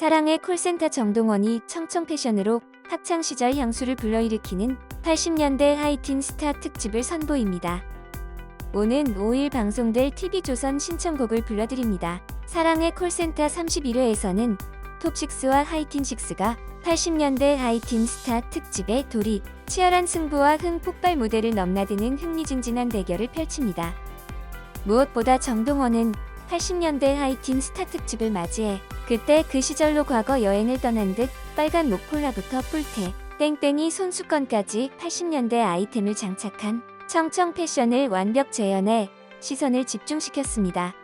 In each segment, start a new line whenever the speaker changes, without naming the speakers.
사랑의 콜센터 정동원이 청청 패션으로 학창 시절 향수를 불러일으키는 80년대 하이틴 스타 특집을 선보입니다. 오는 5일 방송될 TV조선 신청곡을 불러드립니다. 사랑의 콜센터 31회에서는 톱6와 하이틴6가 80년대 하이틴 스타 특집의 돌입, 치열한 승부와 흥 폭발 무대를 넘나드는 흥미진진한 대결을 펼칩니다. 무엇보다 정동원은 80년대 하이틴 스타 특집을 맞이해 그때 그 시절로 과거 여행을 떠난 듯 빨간 목폴라부터 뿔테, 땡땡이 손수건까지 80년대 아이템을 장착한 청청 패션을 완벽 재현해 시선을 집중시켰습니다.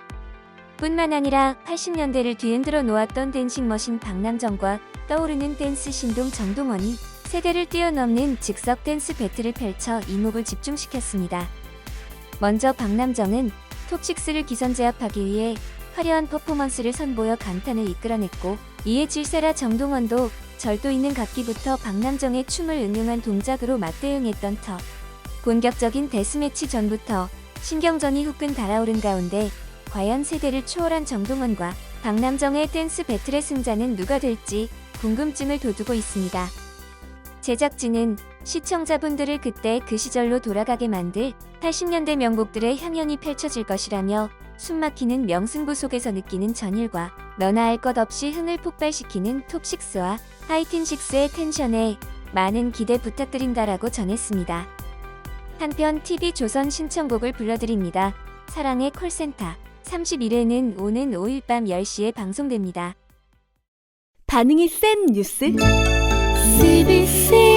뿐만 아니라 80년대를 뒤흔들어 놓았던 댄싱 머신 박남정과 떠오르는 댄스 신동 정동원이 세대를 뛰어넘는 즉석 댄스 배틀을 펼쳐 이목을 집중시켰습니다. 먼저 박남정은 톱6를 기선 제압하기 위해 화려한 퍼포먼스를 선보여 감탄을 이끌어냈고 이에 질세라 정동원도 절도 있는 각기부터 박남정의 춤을 응용한 동작으로 맞대응했던 터. 본격적인 데스매치 전부터 신경전이 후끈 달아오른 가운데 과연 세대를 초월한 정동원과 박남정의 댄스 배틀의 승자는 누가 될지 궁금증을 돋우고 있습니다. 제작진은 시청자분들을 그때 그 시절로 돌아가게 만들 80년대 명곡들의 향연이 펼쳐질 것이라며 숨막히는 명승부 속에서 느끼는 전율과 너나 할것 없이 흥을 폭발시키는 톱6와 하이틴6의 텐션에 많은 기대 부탁드린다라고 전했습니다. 한편 TV 조선 신청곡을 불러드립니다. 사랑의 콜센터 31회는 오는 5일 밤 10시에 방송됩니다.
반응이 센 뉴스?
CBC